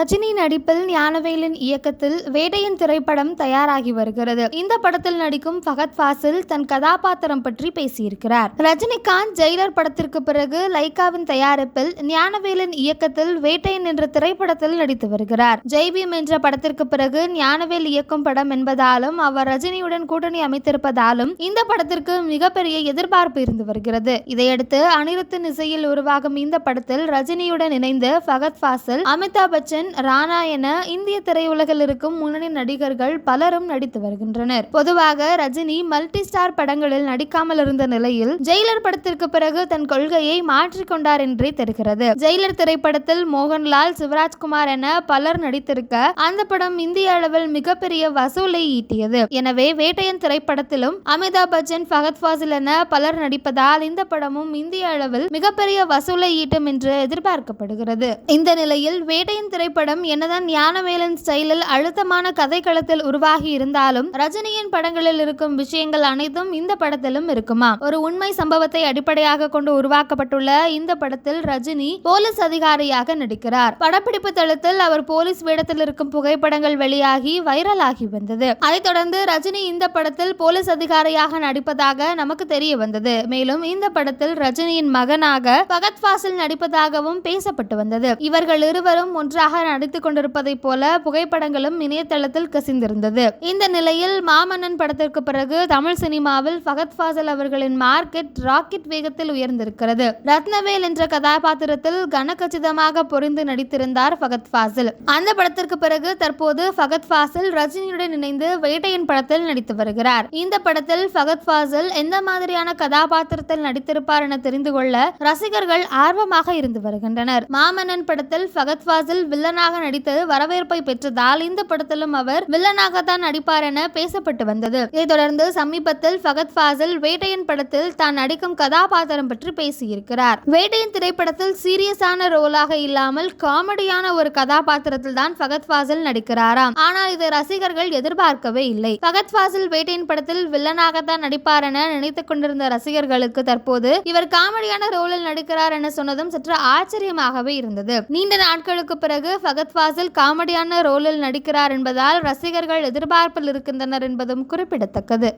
ரஜினி நடிப்பில் ஞானவேலின் இயக்கத்தில் வேடையின் திரைப்படம் தயாராகி வருகிறது. இந்த படத்தில் நடிக்கும் ஃபகத் ஃபாசில் தன் கதாபாத்திரம் பற்றி பேசியிருக்கிறார். ரஜினிகாந்த் ஜெயிலர் படத்திற்கு பிறகு லைகாவின் தயாரிப்பில் ஞானவேலின் இயக்கத்தில் வேட்டையன் என்ற திரைப்படத்தில் நடித்து வருகிறார். ஜெய்பீம் என்ற படத்திற்கு பிறகு ஞானவேல் இயக்கும் படம் என்பதாலும் அவர் ரஜினியுடன் கூட்டணி அமைத்திருப்பதாலும் இந்த படத்திற்கு மிகப்பெரிய எதிர்பார்ப்பு இருந்து வருகிறது. இதையடுத்து அனிருத்தின் இசையில் உருவாகும் இந்த படத்தில் ரஜினியுடன் இணைந்து ஃபகத் ஃபாசில் அமிதாப் பச்சன் ராணா என இந்திய திரையுலகில் இருக்கும் முன்னணி நடிகர்கள் பலரும் நடித்து வருகின்றனர். பொதுவாக ரஜினி மல்டி ஸ்டார் படங்களில் நடிக்காமல் இருந்த நிலையில் ஜெயிலர் படத்திற்கு பிறகு தன் கொள்கையை மாற்றிக்கொண்டார் என்றே தெரிகிறது. ஜெயிலர் திரைப்படத்தில் மோகன்லால் சிவராஜ்குமார் என பலர் நடித்திருக்க அந்த படம் இந்திய அளவில் மிகப்பெரிய வசூலை ஈட்டியது. எனவே வேட்டையன் திரைப்படத்திலும் அமிதாப் பச்சன் ஃபகத் ஃபாசில் என பலர் நடிப்பதால் இந்த படமும் இந்திய அளவில் மிகப்பெரிய வசூலை ஈட்டும் என்று எதிர்பார்க்கப்படுகிறது. இந்த நிலையில் வேட்டையின் திரைப்படம் என்னதான் ஞானவேலன் ஸ்டைலில் அழுத்தமான கதைக்களத்தில் உருவாகி இருந்தாலும் ரஜினியின் படங்களில் இருக்கும் விஷயங்கள் அனைத்தும் இந்த படத்திலும் இருக்குமா? ஒரு உண்மை சம்பவத்தை அடிப்படையாக கொண்டு உருவாக்கப்பட்டுள்ள இந்த படத்தில் ரஜினி போலீஸ் அதிகாரியாக நடிக்கிறார். படப்பிடிப்பு தளத்தில் அவர் போலீஸ் வேடத்தில் இருக்கும் புகைப்படங்கள் வெளியாகி வைரல் ஆகி வந்தது. அதைத் தொடர்ந்து ரஜினி இந்த படத்தில் போலீஸ் அதிகாரியாக நடிப்பதாக நமக்கு தெரிய வந்தது. மேலும் இந்த படத்தில் ரஜினியின் மகனாக பகத் ஃபாசில் நடிப்பதாகவும் பேசப்பட்டு வந்தது. இவர்கள் இருவரும் ஒன்றாக நடித்துக் கொண்டிருப்பதைப் போல புகைப்படங்களும் இணையதளத்தில் கசிந்திருந்தது. இந்த நிலையில் மாமன்னன் படத்திற்கு பிறகு தமிழ் சினிமாவில் ஃபகத் ஃபாசில் அவர்களின் மார்க்கெட் ராக்கெட் வேகத்தில் உயர்ந்திருக்கிறது. ரத்னவேல் என்ற கதாபாத்திரத்தில் கனகச்சிதமாக பொறிந்து நடித்திருந்தார் ஃபகத் ஃபாசில். அந்த படத்திற்கு பிறகு தற்போது ஃபகத் ஃபாசில் ரஜினியுடன் இணைந்து வேட்டையின் படத்தில் நடித்து வருகிறார். இந்த படத்தில் ஃபகத் ஃபாசில் எந்த மாதிரியான கதாபாத்திரத்தில் நடித்திருப்பார் என தெரிந்து கொள்ள ரசிகர்கள் ஆர்வமாக இருந்து வருகின்றனர். மாமன்னன் படத்தில் ஃபகத் ஃபாசில் வில்லனாக நடித்தது வரவேற்பை பெற்றதால் இந்த படத்திலும் அவர் வில்லனாகத்தான் நடிப்பார் என பேசப்பட்டு வந்தது. இதைத் தொடர்ந்து சமீபத்தில் ஃபகத் ஃபாசில் வேட்டையன் படத்தில் தான் நடிக்கும் கதாபாத்திரம் பற்றி பேசியிருக்கிறார். வேட்டையன் திரைப்படத்தில் சீரியஸான ரோலாக இல்லாமல் காமெடியான ஒரு கதாபாத்திரத்தில் தான் ஃபகத் ஃபாசில் நடிக்கிறாராம். ஆனால் இதை ரசிகர்கள் எதிர்பார்க்கவே இல்லை. ஃபகத் ஃபாசில் வேட்டையின் படத்தில் வில்லனாகத்தான் நடிப்பார் என நினைத்துக் கொண்டிருந்த ரசிகர்களுக்கு தற்போது இவர் காமெடியான ரோலில் நடிக்கிறார் என சொன்னதும் சற்று ஆச்சரியமாகவே இருந்தது. நீண்ட நாட்களுக்கு பிறகு ஃபகத் ஃபாசில் காமெடியான ரோலில் நடிக்கிறார் என்பதால் ரசிகர்கள் எதிர்பார்ப்பில் இருக்கின்றனர் என்பதும் குறிப்பிடத்தக்கது.